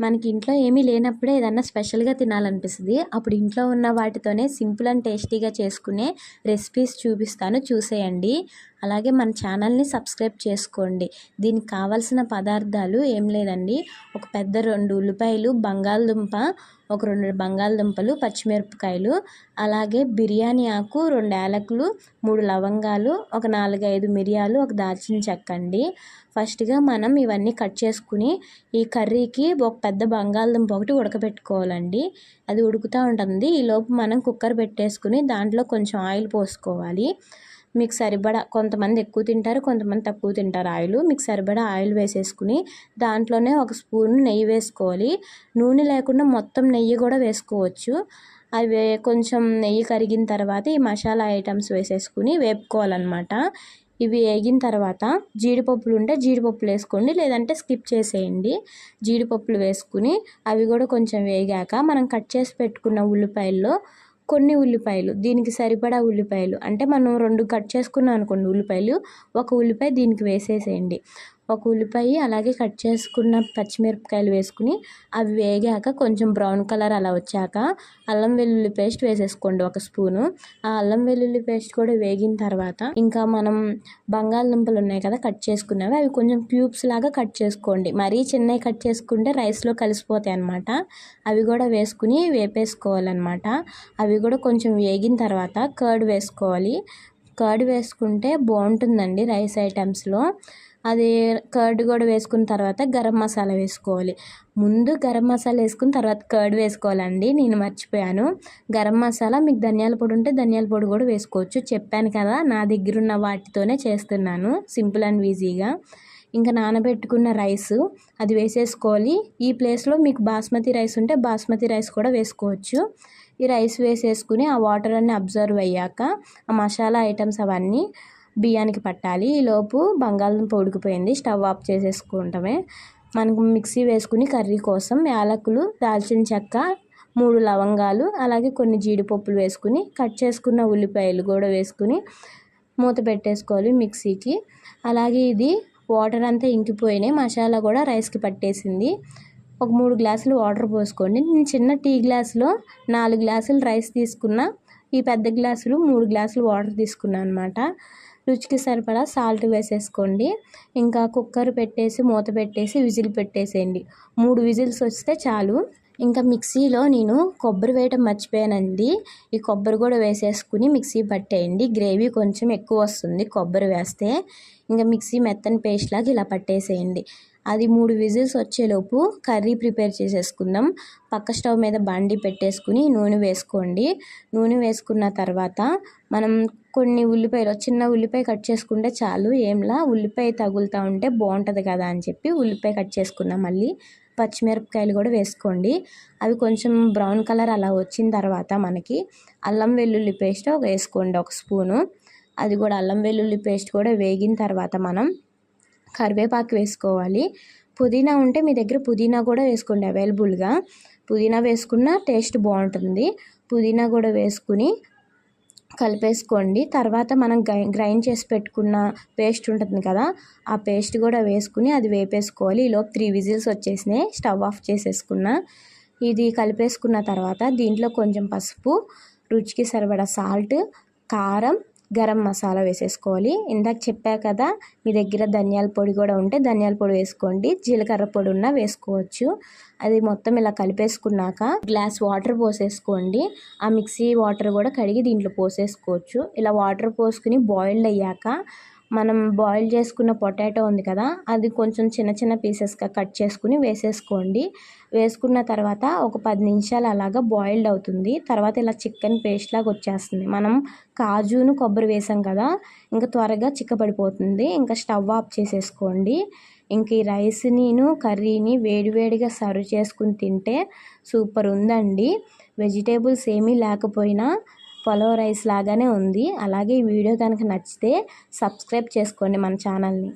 మనకి ఇంట్లో ఏమీ లేనప్పుడే ఏదన్నా స్పెషల్గా తినాలనిపిస్తుంది. అప్పుడు ఇంట్లో ఉన్న వాటితోనే సింపుల్ అండ్ టేస్టీగా చేసుకునే రెసిపీస్ చూపిస్తాను. చూసేయండి. అలాగే మన ఛానల్ని సబ్స్క్రైబ్ చేసుకోండి. దీనికి కావాల్సిన పదార్థాలు ఏం లేదండి. ఒక పెద్ద రెండు ఉల్లిపాయలు బంగాళదుంప ఒక రెండు బంగాళదుంపలు పచ్చిమిరపకాయలు అలాగే బిర్యానీ ఆకు రెండు యాలకులు మూడు లవంగాలు ఒక నాలుగైదు మిరియాలు ఒక దాల్చిన చెక్క అండి. ఫస్ట్గా మనం ఇవన్నీ కట్ చేసుకుని ఈ కర్రీకి ఒక పెద్ద బంగాళదుంప ఒకటి ఉడకబెట్టుకోవాలండి. అది ఉడుకుతూ ఉంటుంది. ఈలోపు మనం కుక్కర్ పెట్టేసుకుని దాంట్లో కొంచెం ఆయిల్ పోసుకోవాలి. మీకు సరిపడా కొంతమంది ఎక్కువ తింటారు కొంతమంది తక్కువ తింటారు ఆయిల్. మీకు సరిపడా ఆయిల్ వేసేసుకుని దాంట్లోనే ఒక స్పూన్ నెయ్యి వేసుకోవాలి. నూనె లేకుండా మొత్తం నెయ్యి కూడా వేసుకోవచ్చు. అవి కొంచెం నెయ్యి కరిగిన తర్వాత ఈ మసాలా ఐటమ్స్ వేసేసుకుని వేపుకోవాలన్నమాట. ఇవి వేగిన తర్వాత జీడిపప్పులు ఉంటే జీడిపప్పులు వేసుకోండి లేదంటే స్కిప్ చేసేయండి. జీడిపప్పులు వేసుకుని అవి కూడా కొంచెం వేగాక మనం కట్ చేసి పెట్టుకున్న ఉల్లిపాయల్లో కొన్ని ఉల్లిపాయలు దీనికి సరిపడా ఉల్లిపాయలు. అంటే మనం రెండు కట్ చేసుకున్నాం అనుకోండి ఉల్లిపాయలు ఒక ఉల్లిపాయ దీనికి వేసేసేయండి. ఒక ఉల్లిపాయ అలాగే కట్ చేసుకున్న పచ్చిమిరపకాయలు వేసుకుని అవి వేగాక కొంచెం బ్రౌన్ కలర్ అలా వచ్చాక అల్లం వెల్లుల్లి పేస్ట్ వేసేసుకోండి ఒక స్పూను. ఆ అల్లం వెల్లుల్లి పేస్ట్ కూడా వేగిన తర్వాత ఇంకా మనం బంగాళదుంపలు ఉన్నాయి కదా కట్ చేసుకున్నవి అవి కొంచెం క్యూబ్స్ లాగా కట్ చేసుకోండి. మరీ చిన్నవి కట్ చేసుకుంటే రైస్లో కలిసిపోతాయి అనమాట అవి కూడా వేసుకుని వేపేసుకోవాలన్నమాట. అవి కూడా కొంచెం వేగిన తర్వాత కర్డ్ వేసుకోవాలి. కర్డ్ వేసుకుంటే బాగుంటుందండి రైస్ ఐటమ్స్లో. అది కర్డ్ కూడా వేసుకున్న తర్వాత గరం మసాలా వేసుకోవాలి. ముందు గరం మసాలా వేసుకున్న తర్వాత కర్డ్ వేసుకోవాలండి. నేను మర్చిపోయాను. గరం మసాలా మీకు ధనియాల పొడి ఉంటే ధనియాల పొడి కూడా వేసుకోవచ్చు. చెప్పాను కదా నా దగ్గర ఉన్న వాటితోనే చేస్తున్నాను. సింపుల్ అండ్ ఈజీగా. ఇంకా నానబెట్టుకున్న రైస్ అది వేసేసుకోవాలి. ఈ ప్లేస్లో మీకు బాస్మతి రైస్ ఉంటే బాస్మతి రైస్ కూడా వేసుకోవచ్చు. ఈ రైస్ వేసేసుకుని ఆ వాటర్ అన్నీ అబ్జర్వ్ అయ్యాక ఆ మసాలా ఐటమ్స్ అవన్నీ బియ్యానికి పట్టాలి. ఈలోపు బంగాళదుంప ఉడికిపోయింది. స్టవ్ ఆఫ్ చేసేసుకుంటామే. మనకు మిక్సీ వేసుకుని కర్రీ కోసం యాలకులు దాల్చిన చెక్క మూడు లవంగాలు అలాగే కొన్ని జీడిపప్పులు వేసుకుని కట్ చేసుకున్న ఉల్లిపాయలు కూడా వేసుకుని మూత పెట్టేసుకోవాలి మిక్సీకి. అలాగే ఇది వాటర్ అంతా ఇంకిపోయినాయి. మసాలా కూడా రైస్కి పట్టేసింది. ఒక మూడు గ్లాసులు వాటర్ పోసుకోండి. నేను చిన్న టీ గ్లాసులో నాలుగు గ్లాసులు రైస్ తీసుకున్న. ఈ పెద్ద గ్లాసులు మూడు గ్లాసులు వాటర్ తీసుకున్నాను అనమాట రుచికి సరిపడా సాల్ట్ వేసేసుకోండి. ఇంకా కుక్కర్ పెట్టేసి మూత పెట్టేసి విజిల్ పెట్టేసేయండి. మూడు విజిల్స్ వస్తే చాలు. ఇంకా మిక్సీలో నేను కొబ్బరి వేయటం మర్చిపోయానండి. ఈ కొబ్బరి కూడా వేసేసుకుని మిక్సీ పట్టేయండి. గ్రేవీ కొంచెం ఎక్కువ వస్తుంది కొబ్బరి వేస్తే. ఇంకా మిక్సీ మెత్తని పేస్ట్ లాగా ఇలా పట్టేసేయండి. అది మూడు విజిల్స్ వచ్చేలోపు కర్రీ ప్రిపేర్ చేసేసుకుందాం. పక్క స్టవ్ మీద బండి పెట్టేసుకుని నూనె వేసుకోండి. నూనె వేసుకున్న తర్వాత మనం కొన్ని ఉల్లిపాయలు చిన్న ఉల్లిపాయ కట్ చేసుకుంటే చాలు ఏంలా ఉల్లిపాయ తగులుతూ ఉంటే బాగుంటుంది కదా అని చెప్పి ఉల్లిపాయ కట్ చేసుకున్నాం మళ్ళీ. పచ్చిమిరపకాయలు కూడా వేసుకోండి. అవి కొంచెం బ్రౌన్ కలర్ అలా వచ్చిన తర్వాత మనకి అల్లం వెల్లుల్లి పేస్ట్ వేసుకోండి ఒక స్పూను. అది కూడా అల్లం వెల్లుల్లి పేస్ట్ కూడా వేగిన తర్వాత మనం కరివేపాకు వేసుకోవాలి. పుదీనా ఉంటే మీ దగ్గర పుదీనా కూడా వేసుకోండి అవైలబుల్గా పుదీనా వేసుకున్న టేస్ట్ బాగుంటుంది. పుదీనా కూడా వేసుకుని కలిపేసుకోండి. తర్వాత మనం గ్రైండ్ చేసి పెట్టుకున్న పేస్ట్ ఉంటుంది కదా ఆ పేస్ట్ కూడా వేసుకుని అది వేపేసుకోవాలి. ఈలోపు త్రీ విజిల్స్ వచ్చేసినాయి. స్టవ్ ఆఫ్ చేసేసుకున్న. ఇది కలిపేసుకున్న తర్వాత దీంట్లో కొంచెం పసుపు రుచికి సరిపడా సాల్ట్ కారం గరం మసాలా వేసేసుకోవాలి. ఇందాక చెప్పా కదా మీ దగ్గర ధనియాల పొడి కూడా ఉంటే ధనియాల పొడి వేసుకోండి. జీలకర్ర పొడి ఉన్నా వేసుకోవచ్చు. అది మొత్తం ఇలా కలిపేసుకున్నాక గ్లాస్ వాటర్ పోసేసుకోండి. ఆ మిక్సీ వాటర్ కూడా కడిగి దీంట్లో పోసేసుకోవచ్చు. ఇలా వాటర్ పోసుకుని బాయిల్డ్ అయ్యాక మనం బాయిల్ చేసుకున్న పొటాటో ఉంది కదా అది కొంచెం చిన్న చిన్న పీసెస్గా కట్ చేసుకుని వేసేసుకోండి. వేసుకున్న తర్వాత ఒక పది నిమిషాలు అలాగా బాయిల్డ్ అవుతుంది. తర్వాత ఇలా చికెన్ పేస్ట్ లాగా వచ్చేస్తుంది. మనం కాజును కొబ్బరి వేసాం కదా ఇంకా త్వరగా చిక్కబడిపోతుంది. ఇంకా స్టవ్ ఆఫ్ చేసేసుకోండి. ఇంక ఈ రైస్నిను కర్రీని వేడివేడిగా సర్వ్ చేసుకుని తింటే సూపర్ ఉందండి. వెజిటేబుల్స్ ఏమీ లేకపోయినా పొలవ రైస్ లాగానే ఉంది. అలాగే ఈ వీడియో కనుక నచ్చితే సబ్స్క్రైబ్ చేసుకోండి మన ఛానల్ని